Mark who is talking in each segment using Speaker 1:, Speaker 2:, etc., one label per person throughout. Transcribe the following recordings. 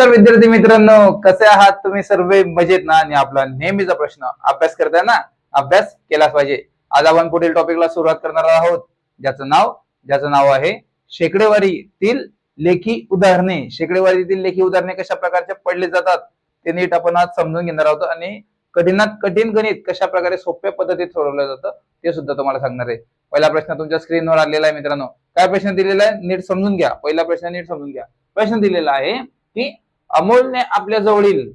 Speaker 1: नमस्कार विद्यार्थी मित्रांनो कसे आहात तुम्ही सर्व? मजेत ना? आणि आपला नेहमीचा प्रश्न अभ्यास करताय ना? अभ्यास केलाच पाहिजे. आज आपण पुढील टॉपिकला सुरुवात करणार आहोत. ज्याचं नाव ज्याचं नाव आहे शेकडेवारीतील लेखी उदाहरणे. शेकडेवारीतील लेखी उदाहरणे कशा प्रकारचे पडले जातात? ते नीट आपण आज समजून घेणार आहोत. आणि कठीणात कठीण गणित कशा प्रकारे सोप्या पद्धतीत सोडवलं जातं ते सुद्धा तुम्हाला सांगणार आहे. पहिला प्रश्न तुमच्या स्क्रीनवर आलेला आहे मित्रांनो. काय प्रश्न दिलेला आहे? नीट समजून घ्या. पहिला प्रश्न नीट समजून घ्या. प्रश्न दिलेला आहे की अमोलने आपल्या जवळील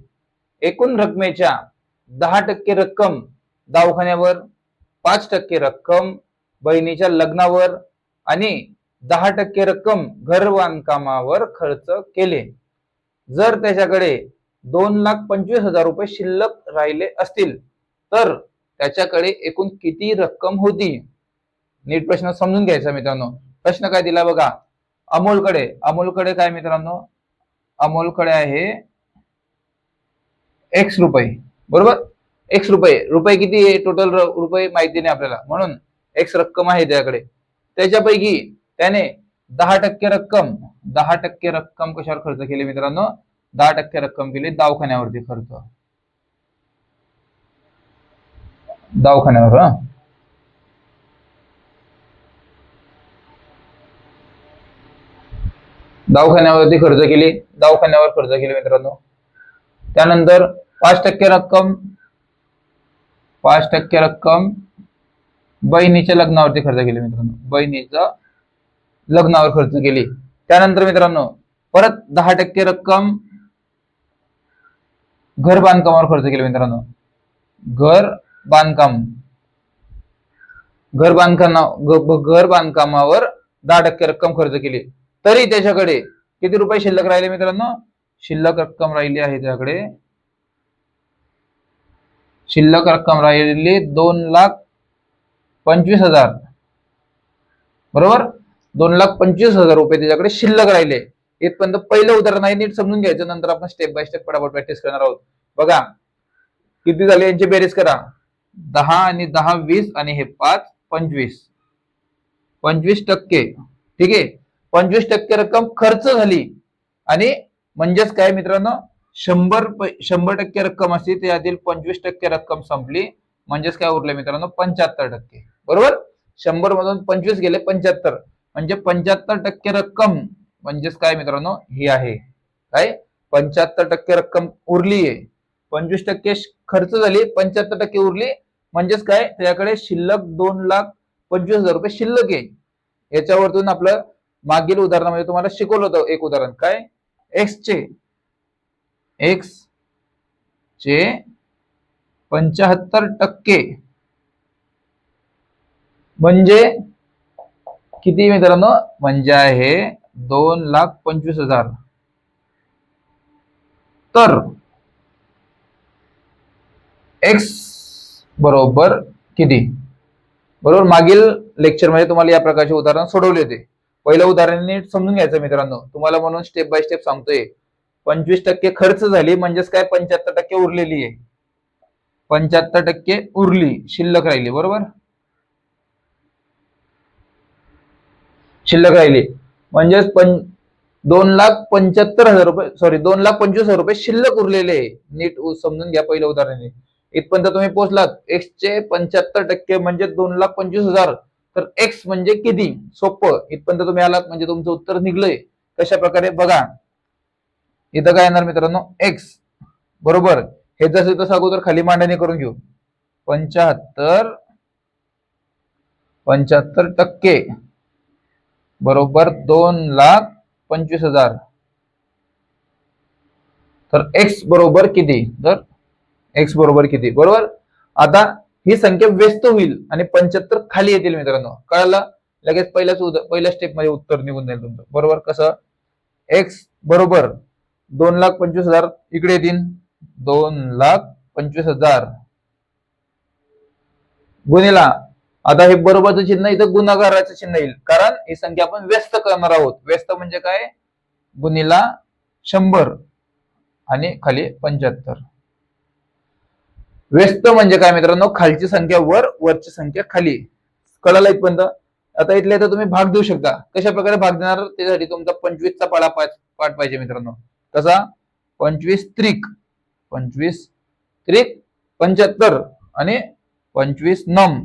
Speaker 1: एकूण रकमेच्या दहा टक्के रक्कम दवाखान्यावर पाच टक्के रक्कम बहिणीच्या लग्नावर आणि दहा टक्के रक्कम घर बांधकामावर खर्च केले. जर त्याच्याकडे दोन लाख पंचवीस हजार रुपये शिल्लक राहिले असतील तर त्याच्याकडे एकूण किती रक्कम होती? नीट प्रश्न समजून घ्यायचा मित्रांनो. प्रश्न काय दिला बघा? अमोलकडे. अमोलकडे काय मित्रांनो? अमोलकडे आहे. एक्स रुपये. बरोबर? एक्स रुपये. रुपये किती आहे? टोटल रुपये माहिती नाही आपल्याला. म्हणून एक्स रक्कम आहे त्याकडे. त्याच्यापैकी त्याने दहा टक्के रक्कम दहा टक्के रक्कम कशावर खर्च केली मित्रांनो? दहा टक्के रक्कम केली दवाखान्यावरती खर्च. दवाखान्यावर हा दवाखान्यावरती खर्च केली. दवाखान्यावर खर्च केली मित्रांनो. त्यानंतर पाच टक्के रक्कम पाच टक्के रक्कम बहिणीच्या लग्नावरती खर्च केली मित्रांनो. बहिणीचा लग्नावर खर्च केली. त्यानंतर मित्रांनो परत दहा टक्के रक्कम घर बांधकामावर खर्च केली मित्रांनो. घर बांधकाम. घर बांधकाम घर बांधकामावर दहा टक्के रक्कम खर्च केली. तरी त्याच्याकडे किती रुपये शिल्लक राहिले मित्रांनो? शिल्लक रक्कम राहिली आहे त्याकडे. शिल्लक रक्कम राहिलेली दोन लाख पंचवीस हजार. बरोबर? दोन लाख पंचवीस हजार रुपये त्याच्याकडे शिल्लक राहिले. इथपर्यंत पहिलं उदाहरण आहे नीट समजून घ्यायचं. नंतर आपण स्टेप बाय स्टेप पटापट प्रॅक्टिस करणार आहोत. बघा किती झाले यांची बेरीज करा. दहा आणि दहा वीस आणि हे पाच पंचवीस. पंचवीस टक्के. ठीक आहे? पंचवीस टक्के रक्कम खर्च झाली. आणि म्हणजेच काय मित्रांनो? शंभर शंभर टक्के रक्कम असते त्यातील पंचवीस टक्के रक्कम संपली. म्हणजेच काय उरले मित्रांनो? पंच्याहत्तर टक्के. बरोबर? शंभर मधून पंचवीस गेले पंच्याहत्तर. म्हणजे पंच्याहत्तर टक्के रक्कम म्हणजेच काय मित्रांनो? ही आहे. काय? पंच्याहत्तर टक्के रक्कम उरली आहे. पंचवीस टक्के खर्च झाली पंच्याहत्तर टक्के उरली. म्हणजेच काय? त्याच्याकडे शिल्लक दोन लाख पंचवीस हजार रुपये शिल्लक आहे. याच्यावरतून आपलं मागील उदाहरणामध्ये तुम्हाला शिकवलं होतं एक उदाहरण. काय? एक्स चे. एक्स चे पंच्याहत्तर टक्के. म्हणजे किती मित्रांनो? म्हणजे आहे दोन लाख पंचवीस हजार. तर एक्स बरोबर किती? बरोबर मागील लेक्चरमध्ये तुम्हाला या प्रकारचे उदाहरण सोडवले होते. पहिलं उदाहरण नीट समजून घ्यायचं मित्रांनो. तुम्हाला म्हणून स्टेप बाय स्टेप सांगतोय. पंचवीस टक्के खर्च झाली म्हणजेच काय? पंच्याहत्तर टक्के उरलेली आहे. पंच्याहत्तर टक्के उरली शिल्लक राहिली बरोबर? शिल्लक राहिली. म्हणजेच पं दोन लाख पंच्याहत्तर हजार रुपये सॉरी दोन लाख पंचवीस हजार रुपये शिल्लक उरलेले आहे. नीट समजून घ्या पहिलं उदाहरण इथपर्यंत तुम्ही पोहोचलात. एक्सचे पंच्याहत्तर टक्के म्हणजे दोन लाख पंचवीस हजार. तर एक्स म्हणजे किती? सोपं. इथपर्यंत तुम्ही आलात म्हणजे तुमचं उत्तर निघलंय. कशा प्रकारे बघा. इथं काय येणार मित्रांनो? एक्स बरोबर. हे जसं तसं अगोदर खाली मांडणी करून घेऊ. पंच्याहत्तर. पंच्याहत्तर टक्के. बरोबर दोन लाख पंचवीस हजार. तर एक्स बरोबर किती? तर एक्स बरोबर किती? बरोबर? आता ही संख्या व्यस्त होईल आणि पंच्याहत्तर खाली येतील मित्रांनो. कळलं? लगेच पहिल्याच उद- पहिल्या स्टेपमध्ये उत्तर निघून जाईल तुमचं. बरोबर? कसं? एक्स बरोबर दोन लाख पंचवीस हजार इकडे येतील. दोन लाख पंचवीस हजार. गुन्हेला आता हे बरोबरचं चिन्ह इथं गुन्हागाराचं चिन्ह येईल. कारण ही संख्या आपण व्यस्त करणार आहोत. व्यस्त म्हणजे काय? गुन्हेला शंभर आणि खाली पंच्याहत्तर. व्यस्त म्हणजे काय मित्रांनो? खालची संख्या वर वरची संख्या खाली. कळाला इथपर्यंत? आता इथल्या इथं तुम्ही भाग देऊ शकता. कशा प्रकारे भाग देणार? त्यासाठी तुमचा पंचवीसचा पाडा पाठ पाहिजे मित्रांनो. कसा पंचवीस त्रिक पंचवीस त्रिक पंच्याहत्तर आणि पंचवीस नम.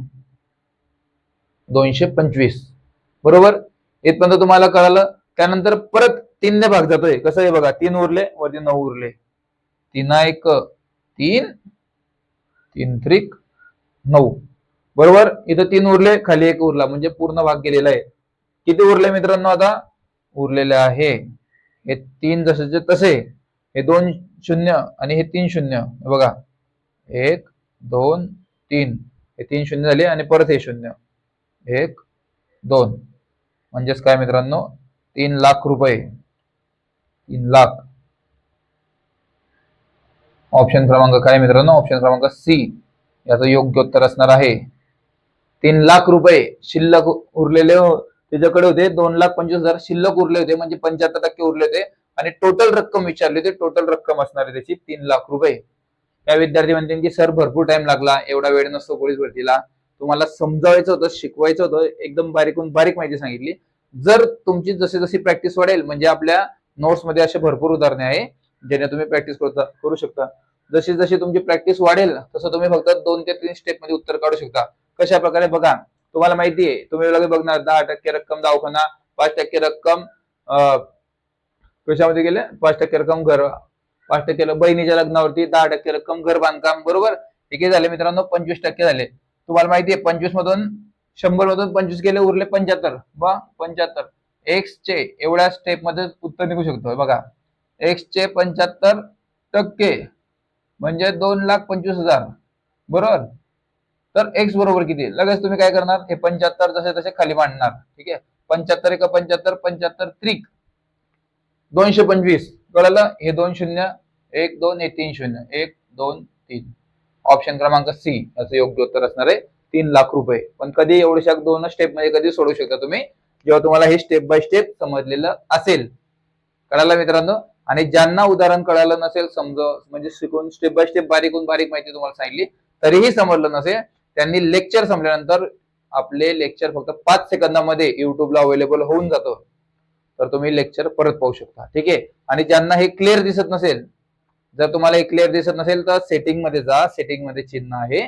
Speaker 1: दोनशे पंचवीस. बरोबर? इथपर्यंत तुम्हाला कळालं. त्यानंतर परत तीनने भाग जातोय. कसं आहे बघा? तीन उरले वरती नऊ उरले. तीन एक तीन तीन त्रिक नऊ. बरोबर? इथं तीन उरले खाली एक उरला. म्हणजे पूर्ण भाग गेलेला आहे. किती उरले मित्रांनो आता? उरलेले आहे. हे तीन जसेचे तसे. हे दोन शून्य आणि हे तीन शून्य. बघा. एक दोन तीन. हे तीन शून्य झाले आणि परत हे शून्य. एक दोन. म्हणजेच काय मित्रांनो? तीन लाख रुपये. तीन लाख. ऑप्शन क्रमांक काय मित्रांनो? ऑप्शन क्रमांक सी याचं योग्य उत्तर असणार आहे. तीन लाख रुपये शिल्लक उरलेले हो- त्याच्याकडे होते. दोन लाख पंचवीस हजार शिल्लक उरले होते. म्हणजे पंच्याहत्तर टक्के उरले होते. आणि टोटल रक्कम विचारली होती. टोटल रक्कम असणार आहे त्याची तीन लाख रुपये. त्या विद्यार्थी म्हणते की सर भरपूर टाइम लागला. एवढा वेळ नसतो पोलीस भरतीला. तुम्हाला समजावायचं होतं शिकवायचं होतं. एकदम बारीकून बारीक माहिती सांगितली. जर तुमची जशी जशी प्रॅक्टिस वाढेल म्हणजे आपल्या नोट्समध्ये असे भरपूर उदाहरणे आहे. ज्याने तुम्ही प्रॅक्टिस करू शकता जशी जशी तुमची प्रॅक्टिस वाढेल तसं तुम्ही फक्त दोन ते तीन स्टेपमध्ये उत्तर काढू शकता. कशा प्रकारे बघा तुम्हाला माहिती आहे तुम्ही लगेच बघणार दहा टक्के रक्कम दवाखाना पाच टक्के रक्कम अं, कशामध्ये गेले? पाच टक्के रक्कम घर पाच टक्के बहिणीच्या लग्नावरती दहा टक्के रक्कम घर बांधकाम बरोबर? हे झाले मित्रांनो पंचवीस टक्के झाले. तुम्हाला माहिती आहे पंचवीस मधून शंभर मधून पंचवीस गेले उरले पंच्याहत्तर. बा पंच्याहत्तर. एक्स चे एवढ्या स्टेपमध्ये उत्तर निघू शकतो बघा. एक्सचे पंच्याहत्तर टक्के म्हणजे दोन लाख पंचवीस हजार. बरोबर? तर एक्स बरोबर किती? लगेच तुम्ही काय करणार? हे पंच्याहत्तर जसे तसे खाली मांडणार. ठीक आहे? पंच्याहत्तर एक पंच्याहत्तर पंच्याहत्तर त्रिक. दोनशे पंचवीस. कळलं? हे दोन शून्य एक दोन हे तीन शून्य. एक दोन तीन. ऑप्शन क्रमांक सी असं योग्य उत्तर असणार आहे. तीन लाख रुपये. पण कधी एवढ्या दोन स्टेपमध्ये कधी सोडू शकता तुम्ही? जेव्हा तुम्हाला हे स्टेप बाय स्टेप समजलेलं असेल. कळालं मित्रांनो? आणि ज्यांना उदाहरण कळालं नसेल समज म्हणजे शिकून स्टेप बाय स्टेप बारीकून बारीक माहिती तुम्हाला सांगितली तरीही समजलं नसेल त्यांनी लेक्चर संपल्यानंतर आपले लेक्चर फक्त पाच सेकंदामध्ये युट्यूबला अवेलेबल होऊन जातो. तर तुम्ही लेक्चर परत पाहू शकता. ठीक आहे? आणि ज्यांना हे क्लिअर दिसत नसेल जर तुम्हाला हे क्लिअर दिसत नसेल तर सेटिंगमध्ये जा. सेटिंगमध्ये चिन्ह आहे.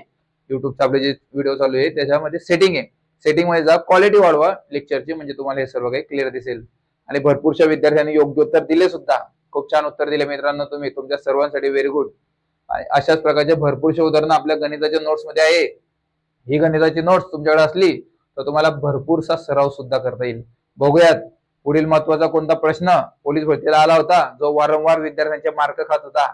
Speaker 1: युट्यूबचे आपले जे व्हिडिओ चालू आहे त्याच्यामध्ये सेटिंग आहे. सेटिंगमध्ये जा. क्वालिटी वाढवा. लेक्चरची म्हणजे तुम्हाला हे सर्व काही क्लिअर दिसेल. आणि भरपूरशा विद्यार्थ्यांनी योग्य उत्तर दिले सुद्धा. खूप छान उत्तर दिले मित्रांनो तुम्ही. तुमच्या सर्वांसाठी व्हेरी गुड आणि अशाच प्रकारचे भरपूरशे उदाहरणं आपल्या गणिताच्या नोट्समध्ये आहे. ही गणिताची नोट्स तुमच्याकडे असली तर तुम्हाला भरपूरसा सराव सुद्धा करता येईल. बघूयात पुढील महत्त्वाचा कोणता प्रश्न? पोलीस भरतीला आला होता जो वारंवार विद्यार्थ्यांचे मार्क खात होता.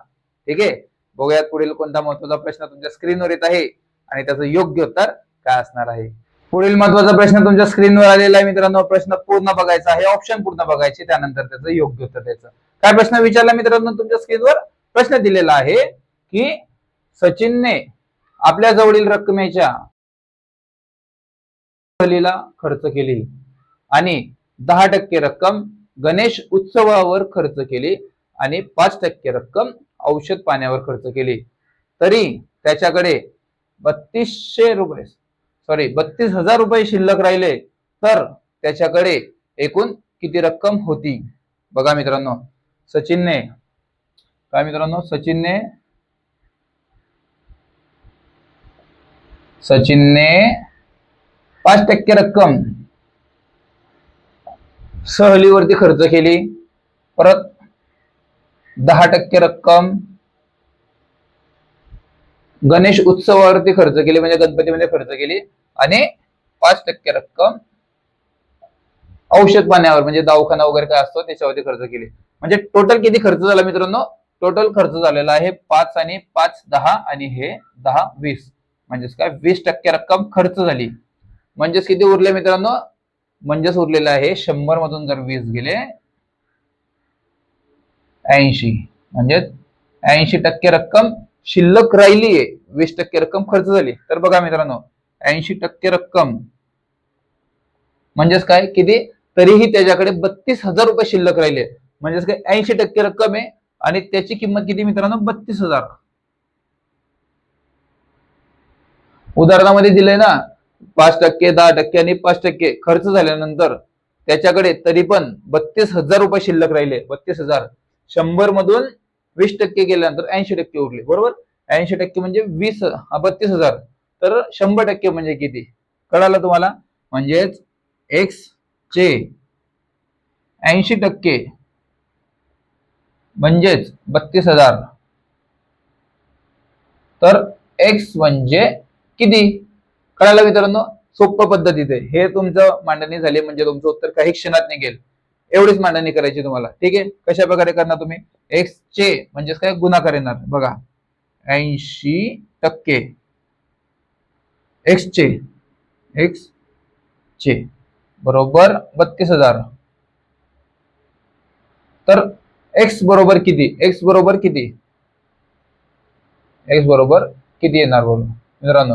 Speaker 1: ठीक आहे? बघूयात पुढील कोणता महत्त्वाचा प्रश्न तुमच्या स्क्रीनवर येत आहे आणि त्याचं योग्य उत्तर काय असणार आहे. पुढील महत्त्वाचा प्रश्न तुमच्या स्क्रीनवर आलेला आहे मित्रांनो. प्रश्न पूर्ण बघायचा आहे ऑप्शन पूर्ण बघायचे त्यानंतर त्याचं योग्य उत्तर द्यायचं. काय प्रश्न विचारला मित्रांनो तुमच्या स्क्रीनवर प्रश्न दिलेला आहे की सचिनने आपल्या जवळील रकमेच्या सहलीला खर्च केली आणि दहा टक्के रक्कम गणेश उत्सवावर खर्च केली आणि पाच टक्के रक्कम औषध पाण्यावर खर्च केली. तरी त्याच्याकडे बत्तीसशे रुपये सॉरी बत्तीस हजार रुपये शिल्लक राहिले तर त्याच्याकडे एकूण किती रक्कम होती? बघा मित्रांनो सचिनने. काय मित्रांनो? सचिनने. सचिनने पाच टक्के रक्कम सहलीवरती खर्च केली. परत दहा टक्के रक्कम गणेश उत्सवावरती खर्च केली म्हणजे गणपतीमध्ये खर्च केली. आणि पाच टक्के रक्कम औषध पाण्यावर म्हणजे दवाखाना वगैरे काय असतो त्याच्यावरती खर्च केली. म्हणजे टोटल किती खर्च झाला मित्रांनो? टोटल खर्च झालेला आहे पाच आणि पाच दहा आणि हे दहा वीस. म्हणजेच काय? वीस टक्के रक्कम खर्च झाली. म्हणजेच किती उरले मित्रांनो? म्हणजेच उरलेलं आहे शंभर मधून जर वीस गेले ऐंशी. म्हणजे ऐंशी टक्के रक्कम शिल्लक राहिलीये वीस टक्के रक्कम खर्च झाली. तर बघा मित्रांनो ऐंशी टक्के रक्कम म्हणजेच काय? किती? तरीही त्याच्याकडे बत्तीस हजार रुपये शिल्लक राहिले. म्हणजेच काय ऐंशी टक्के रक्कम आहे आणि त्याची किंमत किती मित्रांनो? बत्तीस हजार. उदाहरणामध्ये दिलंय ना पाच टक्के दहा टक्के आणि पाच टक्के खर्च झाल्यानंतर त्याच्याकडे तरी पण बत्तीस हजार रुपये शिल्लक राहिले. बत्तीस हजार. शंभर मधून वीस टक्के गेल्यानंतर ऐंशी टक्के उरले. बरोबर? ऐंशी टक्के म्हणजे वीस हा बत्तीस हजार. तर शंभर टक्के म्हणजे किती? कळालं तुम्हाला? म्हणजेच एक्स चे ऐंशी टक्के म्हणजेच बत्तीस हजार. तर एक्स म्हणजे किती? कळालं मित्रांनो? सोप्प पद्धतीत आहे. हे तुमचं मांडणी झाली म्हणजे तुमचं उत्तर काही क्षणात निघेल. एवढीच मांडणी करायची तुम्हाला. ठीक आहे? कशा प्रकारे करणार तुम्ही? एक्स चे म्हणजेच काय? गुणाकार येणार. बघा. ऐंशी टक्के. एक्स चे. एक्स चे. बरोबर बत्तीस हजार. तर एक्स बरोबर किती? एक्स बरोबर किती? एक्स बरोबर किती येणार बोलून मित्रांनो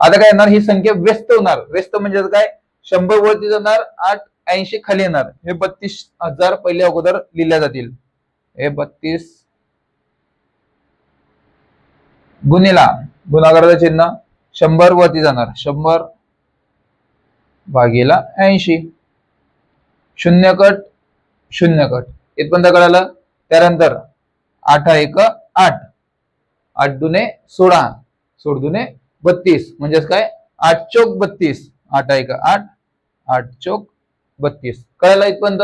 Speaker 1: आता काय येणार? ही संख्या व्यस्त होणार. व्यस्त म्हणजे काय? शंभर वरती जाणार आठ ऐंशी खाली येणार. हे बत्तीस हजार पहिले अगोदर लिहिल्या जातील. हे बत्तीस गुन्हेला गुन्हागाराचं चिन्ह शंभर वरती जाणार. शंभर भागीला ऐंशी. शून्य कट शून्य कट. इथपर्यंत कळालं? त्यानंतर आठ एक आठ. आठ दुने सोळा. सोळ दुने बत्तीस. म्हणजेच काय? आठ चोक बत्तीस. आठ एक आठ. आठ चोक बत्तीस. कळायला इथपर्यंत?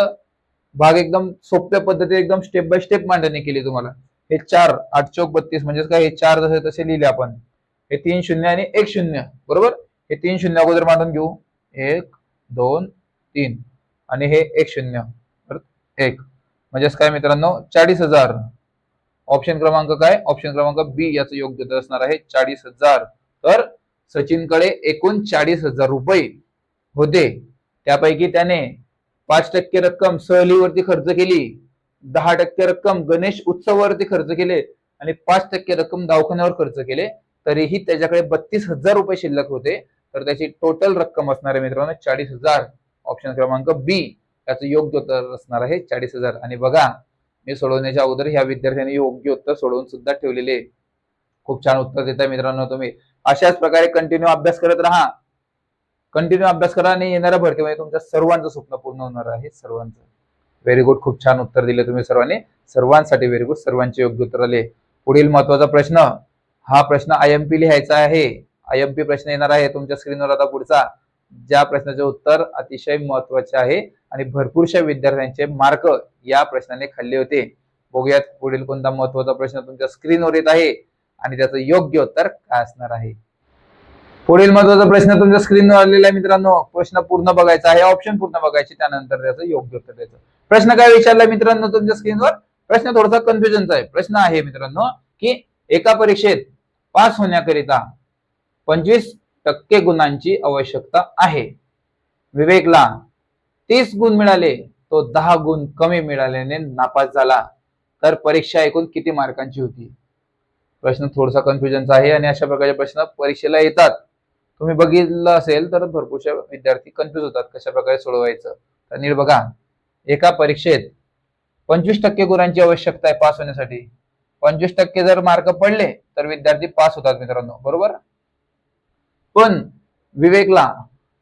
Speaker 1: भाग एकदम सोप्या पद्धतीने एकदम स्टेप बाय स्टेप मांडणी केली तुम्हाला. हे चार आठ चौक बत्तीस म्हणजेच काय? हे चार जसे तसे लिहिले आपण. हे तीन शून्य आणि एक शून्य. बरोबर? हे तीन शून्य अगोदर मांडून घेऊ. एक दोन तीन. आणि हे एक शून्य. एक. म्हणजेच काय मित्रांनो? चाळीस हजार. ऑप्शन क्रमांक काय? ऑप्शन क्रमांक बी याचं योग्य उत्तर असणार आहे चाळीस हजार. तर सचिनकडे एकूण चाळीस हजार रुपये होते. त्यापैकी त्याने पाच टक्के रक्कम सहलीवरती खर्च केली. दहा टक्के रक्कम गणेश उत्सवावरती खर्च केले आणि पाच टक्के रक्कम दवाखान्यावर खर्च केले. तरीही त्याच्याकडे बत्तीस हजार रुपये शिल्लक होते. तर त्याची टोटल रक्कम असणार आहे मित्रांनो चाळीस हजार. ऑप्शन क्रमांक बी त्याचं योग्य उत्तर असणार आहे चाळीस हजार. आणि बघा मी सोडवण्याच्या अगोदर ह्या विद्यार्थ्यांनी योग्य उत्तर सोडवून सुद्धा ठेवलेले खूप छान उत्तर देता मित्रांनो तुम्ही. अशाच प्रकारे कंटिन्यू अभ्यास करत राहा. कंटिन्यू अभ्यास करा आणि येणाऱ्या भरतीमध्ये तुमच्या सर्वांचं स्वप्न पूर्ण होणार आहे सर्वांचं. व्हेरी गुड खूप छान उत्तर दिले तुम्ही सर्वांनी. सर्वांसाठी व्हेरी गुड सर्वांचे योग्य उत्तर आले. पुढील महत्त्वाचा प्रश्न हा प्रश्न आय एम पी लिहायचा आहे. आय एम पी प्रश्न येणार आहे तुमच्या स्क्रीनवर आता पुढचा. ज्या प्रश्नाचे उत्तर अतिशय महत्त्वाचे आहे आणि भरपूरशा विद्यार्थ्यांचे मार्क या प्रश्नाने खाल्ले होते. बघूयात पुढील कोणता महत्त्वाचा प्रश्न तुमच्या स्क्रीनवर येत आहे आणि त्याचं योग्य उत्तर काय असणार आहे. पुढील महत्त्वाचा प्रश्न तुमच्या स्क्रीनवर आलेला आहे मित्रांनो. प्रश्न पूर्ण बघायचा आहे. ऑप्शन पूर्ण बघायचे त्यानंतर त्याचं योग्य उत्तर द्यायचं. प्रश्न काय विचारलाय मित्रांनो तुमच्या स्क्रीनवर प्रश्न थोडासा कन्फ्युजनचा आहे. प्रश्न आहे मित्रांनो की एका परीक्षेत पास होण्याकरिता पंचवीस टक्के गुणांची आवश्यकता आहे. विवेकला तीस गुण मिळाले तो दहा गुण कमी मिळाल्याने नापास झाला. तर परीक्षा एकूण किती मार्कांची होती? प्रश्न थोडासा कन्फ्युजनचा आहे आणि अशा प्रकारचे प्रश्न परीक्षेला येतात. तुम्ही बघितलं असेल तर भरपूरशा विद्यार्थी कन्फ्युज होतात कशा प्रकारे सोडवायचं. तर नीट बघा. एका परीक्षेत पंचवीस टक्के गुणांची आवश्यकता आहे पास होण्यासाठी. पंचवीस टक्के जर मार्क पडले तर विद्यार्थी पास होतात मित्रांनो. बरोबर? पण विवेकला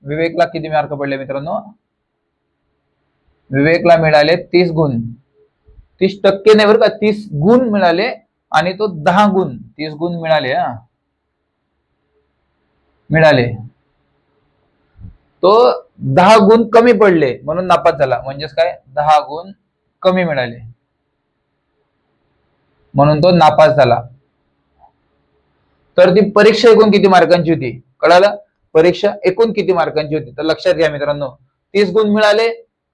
Speaker 1: विवेकला किती मार्क पडले मित्रांनो? विवेकला मिळाले तीस गुण. तीस टक्के नाही बरं का तीस गुण मिळाले आणि तो दहा गुण. तीस गुण मिळाले हा. मिळाले. तो दहा गुण कमी पडले म्हणून नापास झाला. म्हणजेच काय? दहा गुण कमी मिळाले. म्हणून तो नापास झाला. तर ती परीक्षा एकूण किती मार्कांची होती? कळालं? परीक्षा एकूण किती मार्कांची होती? तर लक्षात घ्या मित्रांनो. तीस गुण मिळाले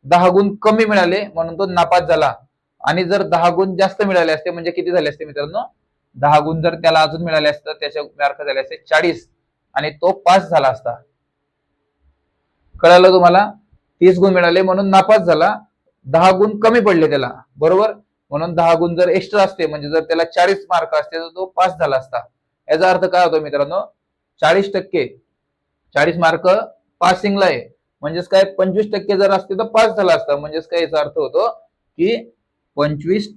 Speaker 1: दहा गुण कमी मिळाले म्हणून तो नापास झाला. आणि जर दहा गुण जास्त मिळाले असते म्हणजे किती झाले असते मित्रांनो? दहा गुण जर त्याला अजून मिळाले असते त्याचे मार्क झाले असते चाळीस. आणि तो पास झाला असता. कळालं तुम्हाला? तीस गुण मिळाले म्हणून नापास झाला. दहा गुण कमी पडले त्याला. बरोबर? म्हणून दहा गुण जर एक्स्ट्रा असते म्हणजे जर त्याला चाळीस मार्क असते तर तो पास झाला असता. याचा अर्थ काय होतो मित्रांनो? चाळीस टक्के. चाळीस मार्क पासिंगला आहे. म्हणजेच काय? पंचवीस टक्के जर असते तर पास झाला असता. म्हणजेच काय? याचा अर्थ होतो की पंचवीस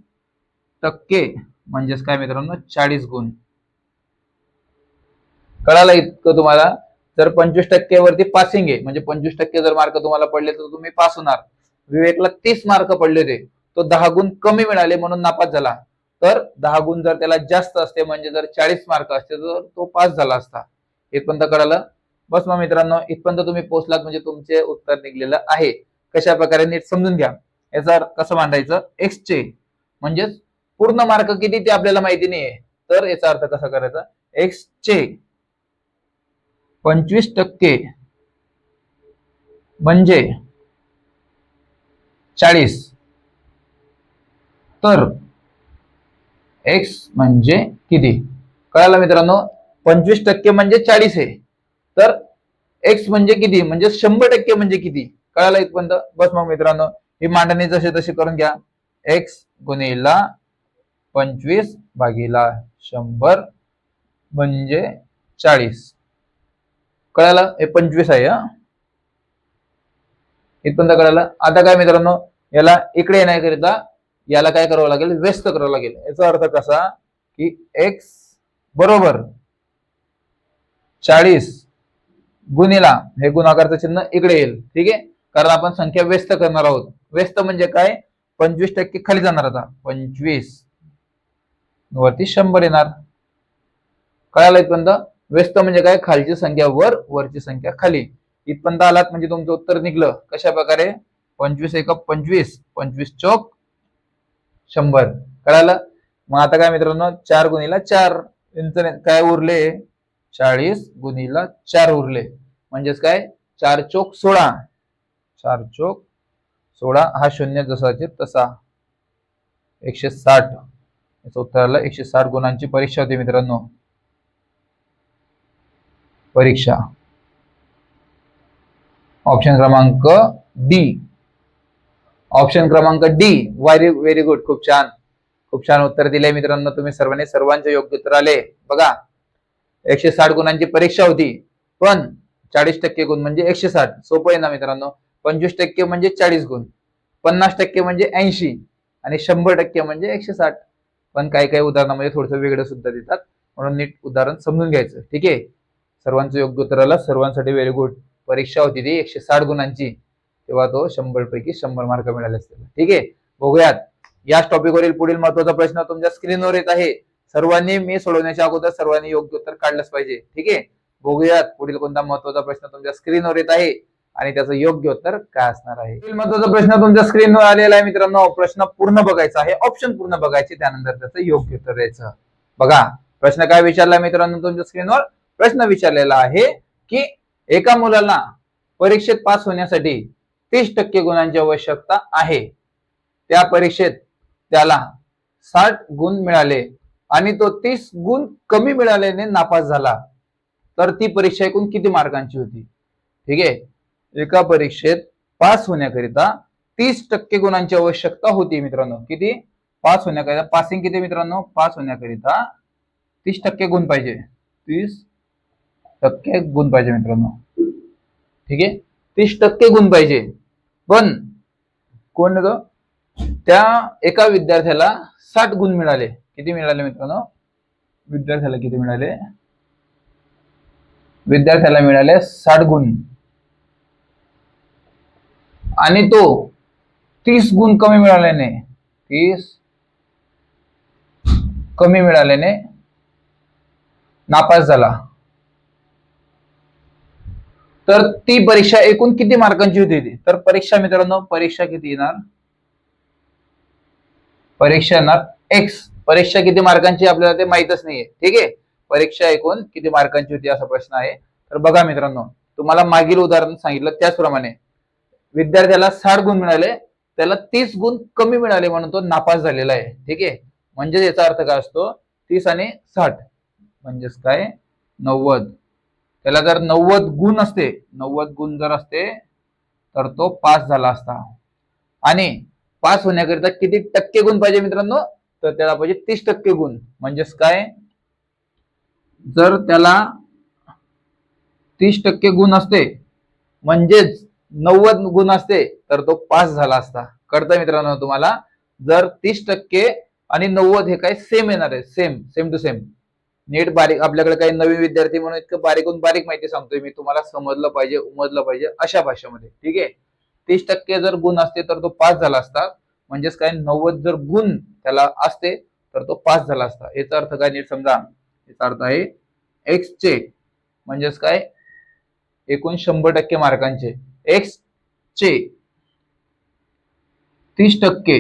Speaker 1: टक्के. म्हणजेच काय मित्रांनो? चाळीस गुण. कळालं इतकं तुम्हाला? जर पंचवीस टक्केवरती पासिंग आहे म्हणजे पंचवीस टक्के जर मार्क तुम्हाला पडले तर तुम्ही पास होणार. विवेकला तीस मार्क पडले होते. तो दहा गुण कमी मिळाले म्हणून नापास झाला. तर दहा गुण जर त्याला जास्त असते म्हणजे जर चाळीस मार्क असते तर तो पास झाला असता. इथपर्यंत कळालं? बस मग मित्रांनो इथपर्यंत तुम्ही पोहोचलात म्हणजे तुमचे उत्तर निघलेलं आहे. कशा प्रकारे नीट समजून घ्या. याचा कसं मांडायचं? एक्सचे म्हणजेच पूर्ण मार्क किती ते आपल्याला माहिती नाहीये. तर याचा अर्थ कसा करायचा? एक्सचे पंचवीस टक्के. म्हणजे चाळीस. तर एक्स म्हणजे किती? कळालं मित्रांनो? पंचवीस टक्के म्हणजे चाळीस आहे. तर एक्स म्हणजे किती? म्हणजे शंभर टक्के म्हणजे किती? कळालं इथपर्यंत? बस मग मित्रांनो ही मांडणी जसे तसे करून घ्या. एक्स गुणिला पंचवीस भागीला शंभर म्हणजे चाळीस. कळालं? हे पंचवीस आहे हा? इथपर्यंत कळालं? आता काय मित्रांनो याला इकडे येण्याकरिता याला काय करावं लागेल? व्यस्त करावं लागेल. याचा अर्थ कसा की एक्स बरोबर चाळीस गुणिला हे गुणाकारचं चिन्ह इकडे येईल. ठीक आहे? कारण आपण संख्या व्यस्त करणार आहोत. व्यस्त म्हणजे काय? पंचवीस टक्के खाली जाणार आता. पंचवीस वरती शंभर येणार. कळालं इथपर्यंत? व्यस्त म्हणजे काय? खालची संख्या वर वरची संख्या खाली. इथपर्यंत आलात म्हणजे तुमचं उत्तर निघलं. कशा प्रकारे पंचवीस एक पंचवीस. पंचवीस चौक शंभर. कळालं? मग आता काय मित्रांनो? चार गुणीला चार. काय उरले? चाळीस गुणीला चार उरले. म्हणजेच काय? चार चोक सोळा. चार चोक सोळा हा शून्य जसाचे तसा. एकशे साठ. याचं उत्तर आलं एकशे साठ गुणांची परीक्षा होती मित्रांनो. परीक्षा. ऑप्शन क्रमांक डी. ऑप्शन क्रमांक डी व्हेरी व्हेरी गुड खूप छान. खूप छान उत्तर दिले मित्रांनो तुम्ही सर्वांनी. सर्वांचे योग्य उत्तर आले. बघा एकशे साठ गुणांची परीक्षा होती. पण चाळीस टक्के गुण म्हणजे एकशे साठ सोपं आहे ना मित्रांनो? पंचवीस टक्के म्हणजे चाळीस गुण. पन्नास टक्के म्हणजे ऐंशी. आणि शंभर टक्के म्हणजे एकशे साठ पण काही काही उदाहरणामध्ये थोडंसं वेगळं सुद्धा देतात. म्हणून नीट उदाहरण समजून घ्यायचं. ठीक आहे? सर्वांचं योग्य उत्तर आलं. सर्वांसाठी व्हेरी गुड परीक्षा होती ती एकशे साठ गुणांची. तेव्हा तो शंभर पैकी शंभर मार्क मिळाले असतील. ठीक आहे? बघूयात. याच टॉपिकवरील पुढील महत्त्वाचा प्रश्न तुमच्या स्क्रीनवर येत आहे. सर्वांनी मी सोडवण्याच्या अगोदर सर्वांनी योग्य उत्तर काढलंच पाहिजे. ठीक आहे? बघूयात पुढील कोणता महत्त्वाचा प्रश्न तुमच्या स्क्रीनवर येत आहे आणि त्याचं योग्य उत्तर काय असणार आहे? पुढील महत्त्वाचा प्रश्न तुमच्या स्क्रीनवर आलेला आहे मित्रांनो. प्रश्न पूर्ण बघायचा आहे. ऑप्शन पूर्ण बघायचे. त्यानंतर त्याचं योग्य उत्तर द्यायचं बघा प्रश्न काय विचारला मित्रांनो तुमच्या स्क्रीनवर प्रश्न विचारलेला आहे की एका मुलाला परीक्षेत पास होण्यासाठी तीस टक्के गुणांची आवश्यकता आहे. त्या परीक्षेत त्याला साठ गुण मिळाले आणि तो तीस गुण कमी मिळाल्याने नापास झाला. तर ती परीक्षा एकूण किती मार्कांची होती? ठीक आहे? एका परीक्षेत पास होण्याकरिता तीस टक्के गुणांची आवश्यकता होती मित्रांनो. किती? पास होण्याकरिता पासिंग किती मित्रांनो? पास होण्याकरिता तीस टक्के गुण पाहिजे. तीस टक्के गुण पाहिजे मित्रांनो. ठीक आहे? तीस टक्के गुण पाहिजे. पण कोण ग त्या एका विद्यार्थ्याला साठ गुण मिळाले. किती मिळाले मित्रांनो? विद्यार्थ्याला किती मिळाले? विद्यार्थ्याला मिळाले साठ गुण. आणि तो तीस गुण कमी मिळाल्याने तीस कमी मिळाल्याने नापास झाला. तर ती परीक्षा एकूण किती मार्कांची होती ती? तर परीक्षा मित्रांनो परीक्षा किती येणार? परीक्षा येणार एक्स परीक्षा किती मार्कांची आपल्याला ते माहितच नाहीये. ठीक आहे? परीक्षा एकूण किती मार्कांची होती असा प्रश्न आहे. तर बघा मित्रांनो तुम्हाला मागील उदाहरण सांगितलं त्याचप्रमाणे. विद्यार्थ्याला साठ गुण मिळाले त्याला तीस गुण कमी मिळाले म्हणून तो नापास झालेला आहे. ठीक आहे? म्हणजे याचा अर्थ काय असतो? तीस आणि साठ. म्हणजेच काय? नव्वद. त्याला जर नव्वद गुण असते नव्वद गुण जर असते तर तो पास झाला असता. आणि पास होण्याकरिता किती टक्के गुण पाहिजे मित्रांनो? तर त्याला पाहिजे तीस टक्के गुण. म्हणजेच काय? जर त्याला तीस टक्के गुण असते म्हणजेच नव्वद गुण असते तर तो पास झाला असता. कळतं मित्रांनो तुम्हाला? जर तीस टक्के आणि नव्वद हे काय सेम येणार आहे. सेम सेम टू सेम नीट बारीक आपल्याकडे काही नवीन विद्यार्थी म्हणून इतकं बारीकून बारीक माहिती सांगतोय मी. तुम्हाला समजलं पाहिजे उमजलं पाहिजे अशा भाषेमध्ये. ठीक आहे? तीस टक्के जर गुण असते तर तो पास झाला असता. म्हणजेच काय नव्वद जर गुण त्याला असते तर तो पास झाला असता. याचा अर्थ काय नीट समजा. याचा अर्थ आहे एक्स चे म्हणजेच काय एकूण शंभर टक्के मार्कांचे. एक्स चे तीस टक्के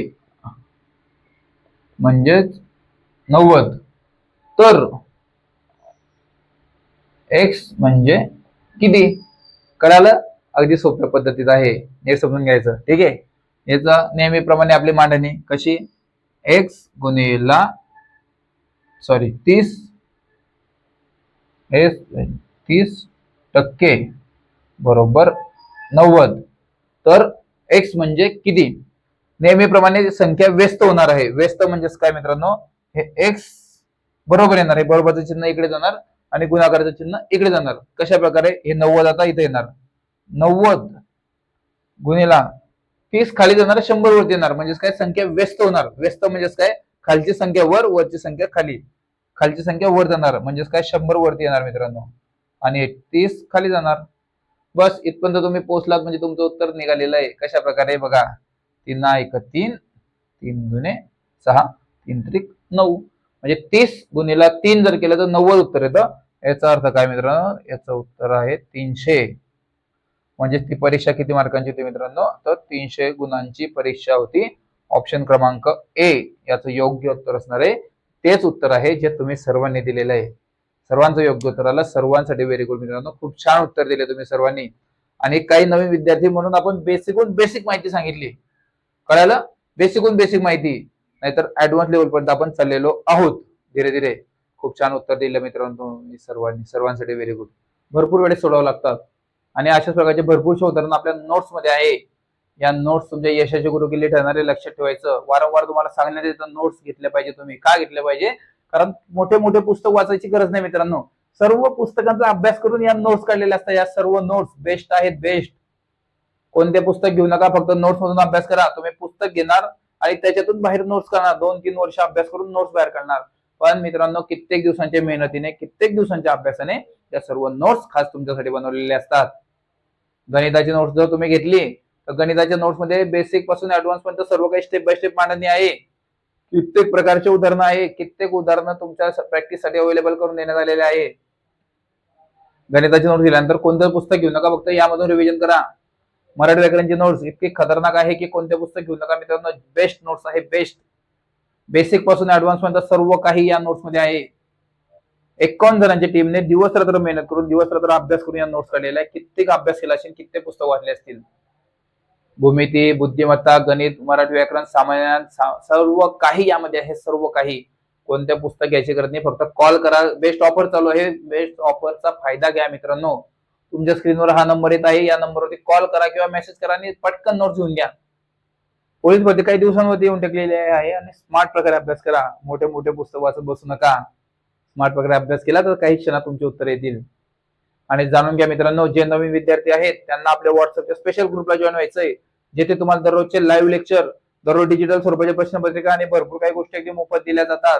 Speaker 1: म्हणजेच नव्वद. तर एक्स म्हणजे किती? कळालं? अगदी सोप्या पद्धतीत आहे. हे समजून घ्यायचं. ठीक आहे? याचा नेहमीप्रमाणे आपली मांडणी कशी? एक्स गुणिला सॉरी तीस. एस म्हणजे तीस टक्के. बरोबर नव्वद. तर एक्स म्हणजे किती? नेहमीप्रमाणे संख्या व्यस्त होणार आहे. व्यस्त म्हणजेच काय मित्रांनो? हे एक्स बरोबर येणार आहे. बरोबरचं चिन्ह इकडे जाणार आणि गुणाकाराचं चिन्ह इकडे जाणार. कशा प्रकारे हे नव्वद आता इथे येणार. नव्वद गुन्हेला तीस खाली जाणार शंभर वरती येणार. म्हणजेच काय? संख्या व्यस्त होणार. व्यस्त म्हणजेच काय? खालची संख्या वर वरची संख्या खाली. खालची संख्या वर जाणार. म्हणजेच काय? शंभर वरती येणार मित्रांनो. आणि तीस खाली जाणार. बस इथपर्यंत तुम्ही पोहोचलात म्हणजे तुमचं उत्तर निघालेलं आहे. कशा प्रकारे बघा. तीन एक तीन. तीन दुने सहा. तीन त्रिक नऊ. म्हणजे तीस गुन्हेला तीन जर केलं तर नव्वद उत्तर येतं. याचा अर्थ काय मित्रांनो? याचं उत्तर आहे तीनशे. म्हणजे ती परीक्षा किती मार्कांची होती मित्रांनो? तर तीनशे गुणांची परीक्षा होती. ऑप्शन क्रमांक ए याचं योग्य उत्तर असणार आहे. तेच उत्तर आहे जे तुम्ही सर्वांनी दिलेलं आहे. सर्वांचं योग्य उत्तर आलं. सर्वांसाठी व्हेरी गुड मित्रांनो. खूप छान उत्तर दिले तुम्ही सर्वांनी. आणि काही नवीन विद्यार्थी म्हणून आपण बेसिकहून बेसिक माहिती सांगितली. कळालं? बेसिकहून बेसिक माहिती. नाहीतर ऍडव्हान्स लेवलपर्यंत आपण चाललेलो आहोत. धीरे धीरे खूप छान उत्तर दिलं मित्रांनो तुम्ही सर्वांनी. सर्वांसाठी व्हेरी गुड भरपूर वेळेस सोडवावं लागतात. आणि अशाच प्रकारचे भरपूरशे उदाहरण आपल्या नोट्समध्ये आहे. या नोट्स तुमच्या यशाचे गुरु किल्ली ठरणारे लक्षात ठेवायचं. वारंवार तुम्हाला सांगण्यात येतं नोट्स घेतले पाहिजे तुम्ही. का घेतले पाहिजे? कारण मोठे मोठे पुस्तक वाचायची गरज नाही मित्रांनो. सर्व पुस्तकांचा अभ्यास करून या नोट्स काढलेल्या असतात. या सर्व नोट्स बेस्ट आहेत बेस्ट कोणते पुस्तक घेऊ नका फक्त नोट्स मधून अभ्यास करा. तुम्ही पुस्तक घेणार आणि त्याच्यातून बाहेर नोट्स करणार. दोन तीन वर्ष अभ्यास करून नोट्स बाहेर काढणार. पण मित्रांनो कित्येक दिवसांच्या मेहनतीने कित्येक दिवसांच्या अभ्यासाने या सर्व नोट्स खास तुमच्यासाठी बनवलेले असतात. गणिताची नोट्स जर तुम्ही घेतली तर गणिताच्या नोट्समध्ये बेसिकपासून ऍडव्हान्स पर्यंत सर्व काही स्टेप बाय स्टेप मांडणी आहे. कित्येक प्रकारचे उदाहरणं आहे. कित्येक उदाहरणं तुमच्या प्रॅक्टिससाठी अवेलेबल करून देण्यात आलेले आहे. गणिताची नोट्स दिल्यानंतर कोणतं पुस्तक घेऊ नका फक्त यामधून रिव्हिजन करा. मराठी व्याकरणची नोट्स इतकी खतरनाक आहे की कोणते पुस्तक घेऊ नका मित्रांनो. बेस्ट नोट्स आहे बेस्ट बेसिकपासून ऍडव्हान्स पर्यंत सर्व काही या नोट्समध्ये आहे. एकावन्न जणांच्या टीमने दिवस रात्र मेहनत करून दिवस रात्र अभ्यास करून या नोट्स काढलेला आहे कित्येक अभ्यास केला असेल कित्येक पुस्तक वाचले असतील. भूमिती बुद्धिमत्ता गणित मराठी व्याकरण सामान्य सर्व काही यामध्ये आहे सर्व काही. कोणत्या पुस्तक घ्यायची गरज नाही फक्त कॉल करा. बेस्ट ऑफर चालू आहे. बेस्ट ऑफरचा फायदा घ्या मित्रांनो. तुमच्या स्क्रीनवर हा नंबर येत आहे. या नंबरवरती कॉल करा किंवा मेसेज करा आणि पटकन नोट्स घेऊन घ्या. पोलीस भरती काही दिवसांमध्ये येऊन टाकलेले आहे आणि स्मार्ट प्रकारे अभ्यास करा. मोठे मोठे पुस्तक वाचत बसू नका. स्मार्ट प्रकारे अभ्यास केला तर काही क्षणात तुमचे उत्तर येतील. आणि जाणून घ्या मित्रांनो जे नवीन विद्यार्थी आहेत त्यांना आपल्या व्हॉट्सअपच्या स्पेशल ग्रुपला जॉईन व्हायचंय जिथे तुम्हाला दररोजचे लाईव्ह लेक्चर दररोज डिजिटल स्वरूपाचे प्रश्नपत्रिका आणि भरपूर काही गोष्टी अगदी मोफत दिल्या जातात.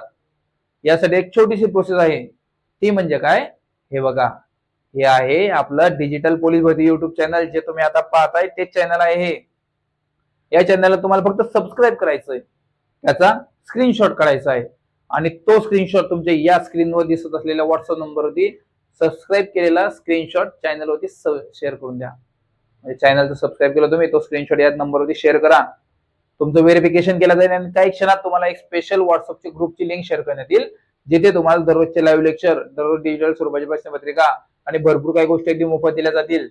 Speaker 1: यासाठी एक छोटीशी प्रोसेस आहे. ती म्हणजे काय? हे बघा. हे आहे आपलं डिजिटल पोलीस भरती युट्यूब चॅनल जे तुम्ही आता पाहताय तेच चॅनल आहे हे. या चॅनलला तुम्हाला फक्त सबस्क्राईब करायचंय त्याचा स्क्रीनशॉट काढायचा आहे. आणि तो स्क्रीनशॉट तुमच्या या स्क्रीनवर दिसत असलेल्या व्हॉट्सअप नंबरवरती सबस्क्राईब केलेला स्क्रीनशॉट चॅनलवरती शेअर करून द्या. म्हणजे चॅनलचं सबस्क्राईब केलं तुम्ही तो स्क्रीनशॉट या नंबरवरती शेअर करा. तुमचं व्हेरिफिकेशन केलं जाईल आणि काही क्षणात तुम्हाला एक स्पेशल व्हॉट्सअपची ग्रुपची लिंक शेअर करण्यात येईल जिथे तुम्हाला दररोजचे लाईव्ह लेक्चर दररोज डिजिटल स्वरूपाची प्रश्नपत्रिका आणि भरपूर काही गोष्टी अगदी मोफत दिल्या जातील.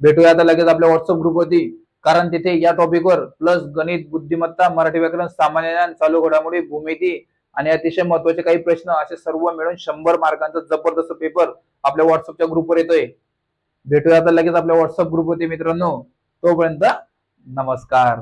Speaker 1: भेटूया आता लगेच आपल्या व्हॉट्सअप ग्रुपवरती कारण तिथे या टॉपिकवर प्लस गणित बुद्धिमत्ता मराठी व्याकरण सामान्य ज्ञान चालू घडामोडी भूमिती आणि अतिशय महत्त्वाचे काही प्रश्न असे सर्व मिळून शंभर मार्कांचा जबरदस्त पेपर आपल्या व्हॉट्सअपच्या ग्रुपवर येतोय. भेटूया आता लगेच आपल्या व्हॉट्सअप ग्रुपवरती मित्रांनो. तोपर्यंत नमस्कार.